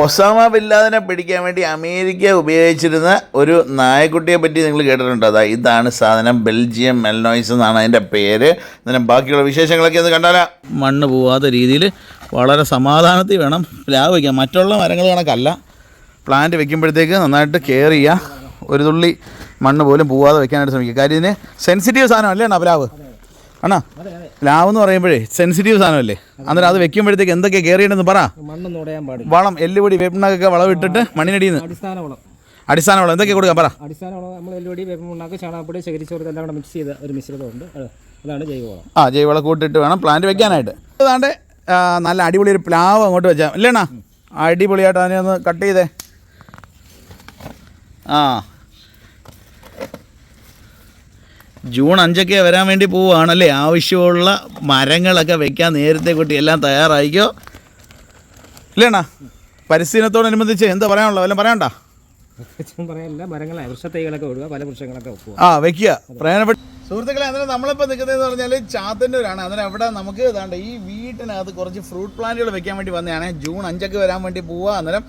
Osama ബില്ലാദിനെ പിടിക്കാൻ വേണ്ടി America ഉപയോഗിച്ചിരുന്ന ഒരു നായക്കുട്ടിയെ പറ്റി നിങ്ങൾ കേട്ടിട്ടുണ്ട്. അതാ ഇതാണ് സാധനം. ബെൽജിയം മെൽനോയ്സ് എന്നാണ് അതിന്റെ പേര്. ഇതിന് ബാക്കിയുള്ള വിശേഷങ്ങളൊക്കെ ഒന്ന് കണ്ടാലാ? മണ്ണ് പോവാത്ത രീതിയിൽ വളരെ സമാധാനത്തിൽ വേണം പ്ലാവ് വയ്ക്കാം മറ്റുള്ള മരങ്ങൾ കണക്കല്ല. പ്ലാന്റ് വെക്കുമ്പോഴത്തേക്ക് നന്നായിട്ട് കെയർ ചെയ്യുക. ഒരു തുള്ളി മണ്ണ് പോലും പോവാതെ വെക്കാനായിട്ട് ശ്രമിക്കുക. കാര്യം ഇതിന് സെൻസിറ്റീവ് സാധനം അല്ലേ പ്ലാവ്? അണ്ണാ ലാവ് എന്ന് പറയുമ്പോഴേ സെൻസിറ്റീവ് സാധനമല്ലേ? അന്നേരം അത് വെക്കുമ്പോഴത്തേക്ക് എന്തൊക്കെ കയറിയിട്ടെന്ന് പറ. വളം എല്ലുപൊടി പാടില്ല വളം വളമിട്ടിട്ട് മണ്ണിനടിയിൽ നിന്ന് അടിസ്ഥാന വളം. അടിസ്ഥാന വളം എന്തൊക്കെ കൊടുക്കാം പറ. അടിസ്ഥാന വളം നമ്മൾ എല്ലുപൊടി വേപ്പമുണ്ടാക്കി ചാണകപ്പൊടി ശേഖരിച്ചോർത്ത് എല്ലാം കൂടെ മിക്സ് ചെയ്ത ഒരു മിശ്രിതമുണ്ട് അത് അതാണ് ജൈവവളം ആ ജൈവവളം കൂട്ടിട്ട് വേണം പ്ലാന്റ് വെക്കാനായിട്ട്. അതാണ്ട് നല്ല അടിപൊളി ഒരു പ്ലാവ് അങ്ങോട്ട് വെച്ചാൽ ഇല്ലേണ്ണാ അടിപൊളിയായിട്ട് അതിനെ ഒന്ന് കട്ട് ചെയ്തേ. ആ ജൂൺ അഞ്ചൊക്കെ വരാൻ വേണ്ടി പോവുകയാണല്ലേ? ആവശ്യമുള്ള മരങ്ങളൊക്കെ വെക്കാൻ നേരത്തെ കൂട്ടി എല്ലാം തയ്യാറായിക്കോ ഇല്ലേണ്ണാ പരിസ്ഥിതിനത്തോടനുബന്ധിച്ച് എന്താ പറയാനുള്ളത്? വല്ലതും പറയണ്ട പറയാനില്ല മരങ്ങളെ വൃക്ഷത്തൈകളൊക്കെ ഒഴിവാ പല വൃക്ഷങ്ങളൊക്കെ ആ വെക്കുക. പ്രയോജനപ്പെട്ട സുഹൃത്തുക്കളെ അന്നേരം നമ്മളിപ്പോൾ നിൽക്കുന്നതെന്ന് പറഞ്ഞാൽ ചാത്തന്നൂരാണ്. അന്നേരം അവിടെ നമുക്ക് ഇതാണ്ട് ഈ വീട്ടിനകത്ത് കുറച്ച് ഫ്രൂട്ട് പ്ലാന്റുകൾ വെക്കാൻ വേണ്ടി വന്നതാണ്. ജൂൺ അഞ്ചൊക്കെ വരാൻ വേണ്ടി പോവുക അന്നേരം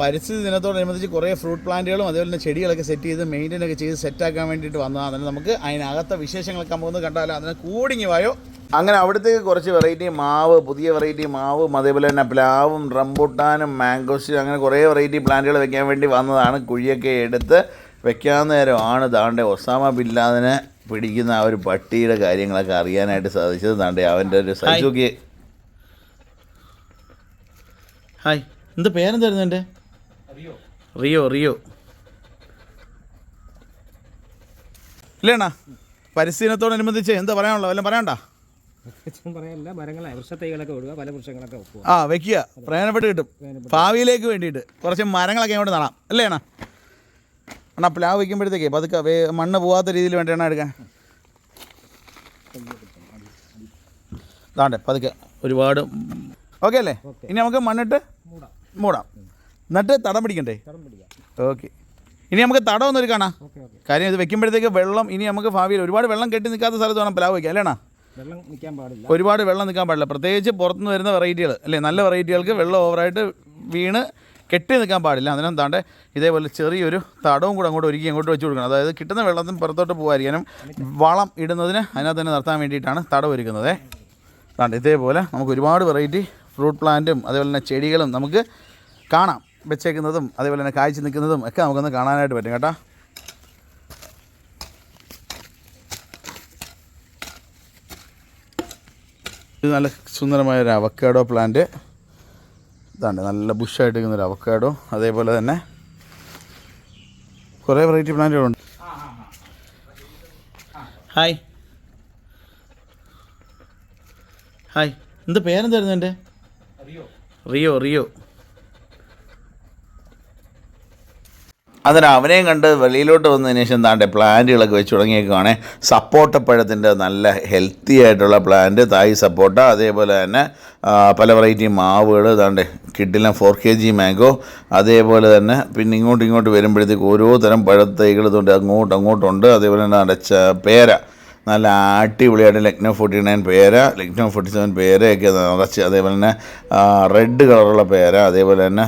പരിസ്ഥിതി ദിനത്തോടനുബന്ധിച്ച് കുറേ ഫ്രൂട്ട് പ്ലാന്റുകളും അതേപോലെ തന്നെ ചെടികളൊക്കെ സെറ്റ് ചെയ്ത് മെയിന്റെയിൻ ഒക്കെ ചെയ്ത് സെറ്റാക്കാൻ വേണ്ടിയിട്ട് വന്നതാണ് അന്നേരം നമുക്ക് അതിനകത്തെ വിശേഷങ്ങളൊക്കെ നമുക്ക് കണ്ടാലോ. അതിനെ കൂടിങ്ങി വായോ. അങ്ങനെ അവിടത്തേക്ക് കുറച്ച് വെറൈറ്റി മാവ് പുതിയ വെറൈറ്റി മാവും അതേപോലെ തന്നെ പ്ലാവും റംബുട്ടാനും മാംഗോസും അങ്ങനെ കുറേ വെറൈറ്റി പ്ലാന്റുകൾ വെക്കാൻ വേണ്ടി വന്നതാണ്. കുഴിയൊക്കെ എടുത്ത് വെക്കാൻ നേരമാണ്. ദാണ്ടെ ഒസാമ ബില്ലാദിനെ പിടിക്കുന്ന ആ ഒരു പട്ടിയുടെ കാര്യങ്ങളൊക്കെ അറിയാനായിട്ട് സാധിച്ചത് താണ്ടേ അവന്റെ ഒരു സൈസുക്കി. ഹായ്. എന്ത് പേരെന്തായിരുന്നു എന്റെ? Rio Rio. ഇല്ലേണ്ണാ പരിസ്ഥിതിനത്തോടനുബന്ധിച്ച് എന്താ പറയാനുള്ളത്? വല്ലതും പറയണ്ട പറയാനില്ല മരങ്ങളെ വൃക്ഷത്തൈകളൊക്കെ പല വൃക്ഷങ്ങളൊക്കെ ആ വെക്കുക. പ്രയോജനപ്പെട്ട് കിട്ടും. ഭാവിയിലേക്ക് വേണ്ടിയിട്ട് കുറച്ച് മരങ്ങളൊക്കെ അങ്ങോട്ട് നടാം. അല്ലേ അണ്ണാ ആ പ്ലാവ് വയ്ക്കുമ്പോഴത്തേക്ക് പതുക്കെ മണ്ണ് പോകാത്ത രീതിയിൽ വേണ്ട എണ്ണ എടുക്കാൻ? അപ്പം പതുക്കെ. ഒരുപാട് ഓക്കെ അല്ലേ? ഇനി നമുക്ക് മണ്ണിട്ട് മൂടാം. എന്നിട്ട് തടം പിടിക്കണ്ടേ? ഓക്കെ. ഇനി നമുക്ക് തടം ഒന്നൊരു കാണാം കാര്യം ഇത് വെക്കുമ്പോഴത്തേക്ക് വെള്ളം ഇനി നമുക്ക് ഭാവിയിൽ ഒരുപാട് വെള്ളം കെട്ടി നിൽക്കാത്ത സ്ഥലത്ത് വേണം പ്ലാവ് വയ്ക്കാം അല്ലേണാ ഒരുപാട് വെള്ളം നിൽക്കാൻ പാടില്ല. പ്രത്യേകിച്ച് പുറത്തുനിന്ന് വരുന്ന വെറൈറ്റികൾ അല്ലേ? നല്ല വെറൈറ്റികൾക്ക് വെള്ളം ഓവറായിട്ട് വീണ് കെട്ടി നിൽക്കാൻ പാടില്ല. അതിനും താണ്ടെ ഇതേപോലെ ചെറിയൊരു തടവും കൂടെ അങ്ങോട്ട് ഒരുക്കി അങ്ങോട്ട് വെച്ച് കൊടുക്കണം. അതായത് കിട്ടുന്ന വെള്ളത്തിന് പുറത്തോട്ട് പോകാതിരിക്കാനും വളം ഇടുന്നതിന് അതിനകത്ത് തന്നെ നിർത്താൻ വേണ്ടിയിട്ടാണ് തടം ഒരുക്കുന്നത്. താണ്ട് ഇതേപോലെ നമുക്ക് ഒരുപാട് വെറൈറ്റി ഫ്രൂട്ട് പ്ലാന്റും അതേപോലെ തന്നെ ചെടികളും നമുക്ക് കാണാം. വെച്ചേക്കുന്നതും അതേപോലെ തന്നെ കായ്ച്ചു നിൽക്കുന്നതും ഒക്കെ നമുക്കൊന്ന് കാണാനായിട്ട് പറ്റും കേട്ടോ. ഇത് നല്ല സുന്ദരമായ ഒരു അവക്കാഡോ പ്ലാന്റ്. ഇതാണ്ട് നല്ല ബുഷായിട്ട് നിൽക്കുന്ന ഒരു അവക്കാഡോ അതേപോലെ തന്നെ കുറേ വെറൈറ്റി പ്ലാന്റുകളുണ്ട് ഹായ് ഹായ് എന്ത് പേരെന്തായിരുന്നു എന്റെ? Rio Rio. അതിന് അവനെയും കണ്ട് വെളിയിലോട്ട് വന്നതിന് ശേഷം താണ്ടെ പ്ലാന്റുകളൊക്കെ വെച്ച് തുടങ്ങിയേക്കുവാണേ. സപ്പോട്ടപ്പഴത്തിന്റെ നല്ല ഹെൽത്തി ആയിട്ടുള്ള പ്ലാന്റ് തായ് സപ്പോട്ട അതേപോലെ തന്നെ പല വെറൈറ്റി മാവുകൾ താണ്ടെ കിഡിലും ഫോർ കെ ജി മാംഗോ അതേപോലെ തന്നെ പിന്നെ ഇങ്ങോട്ട് ഇങ്ങോട്ട് വരുമ്പോഴത്തേക്ക് ഓരോ തരം പഴത്തൈകൾ ഇതുകൊണ്ട് അങ്ങോട്ട് അങ്ങോട്ടുണ്ട് അതേപോലെ തന്നെ അടച്ച പേര. നല്ല അടിപൊളിയായിട്ട് ലക്നോ ഫോർട്ടി നയൻ പേര ലക്നോ ഫോർട്ടി സെവൻ പേരയൊക്കെ നിറച്ച് അതേപോലെ തന്നെ റെഡ് കളറുള്ള പേര അതേപോലെ തന്നെ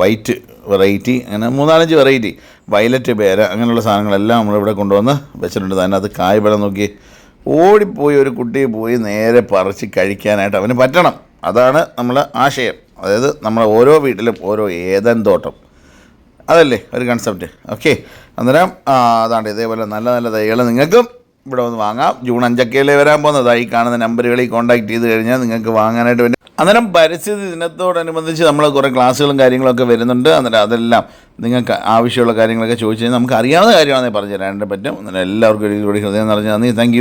വൈറ്റ് വെറൈറ്റി അങ്ങനെ മൂന്നാലഞ്ച് വെറൈറ്റി. വയലറ്റ് പേര അങ്ങനെയുള്ള സാധനങ്ങളെല്ലാം നമ്മളിവിടെ കൊണ്ടുവന്ന് വെച്ചിട്ടുണ്ട്. അതിനകത്ത് കായ്പഴം നോക്കി ഓടിപ്പോയി ഒരു കുട്ടി പോയി നേരെ പറിച്ച് കഴിക്കാനായിട്ട് അവന് പറ്റണം. അതാണ് നമ്മളെ ആശയം. അതായത് നമ്മളെ ഓരോ വീട്ടിലും ഓരോ ഏതൻ തോട്ടം. അതല്ലേ ഒരു കൺസെപ്റ്റ് ഓക്കെ അന്നേരം അതാണ്ട് ഇതേപോലെ നല്ല നല്ല തൈകൾ നിങ്ങൾക്കും ഇവിടെ വന്ന് വാങ്ങാം. ജൂൺ അഞ്ചൊക്കെയല്ലേ വരാൻ പോകുന്നത്. ഈ കാണുന്ന നമ്പറുകളിൽ കോൺടാക്ട് ചെയ്ത് കഴിഞ്ഞാൽ നിങ്ങൾക്ക് വാങ്ങാനായിട്ട് അന്നേരം പരിസ്ഥിതി ദിനത്തോടനുബന്ധിച്ച് നമ്മൾ കുറേ ക്ലാസ്സുകളും കാര്യങ്ങളൊക്കെ വരുന്നുണ്ട്. അന്നേരം അതെല്ലാം നിങ്ങൾക്ക് ആവശ്യമുള്ള കാര്യങ്ങളൊക്കെ ചോദിച്ചു കഴിഞ്ഞാൽ നമുക്ക് അറിയാവുന്ന കാര്യമാണെന്നേ പറഞ്ഞു തരാനായിട്ട് പറ്റും. അന്നേരം എല്ലാവർക്കും ഒരു കൂടി ഹൃദയം നിറഞ്ഞ നന്ദി. താങ്ക്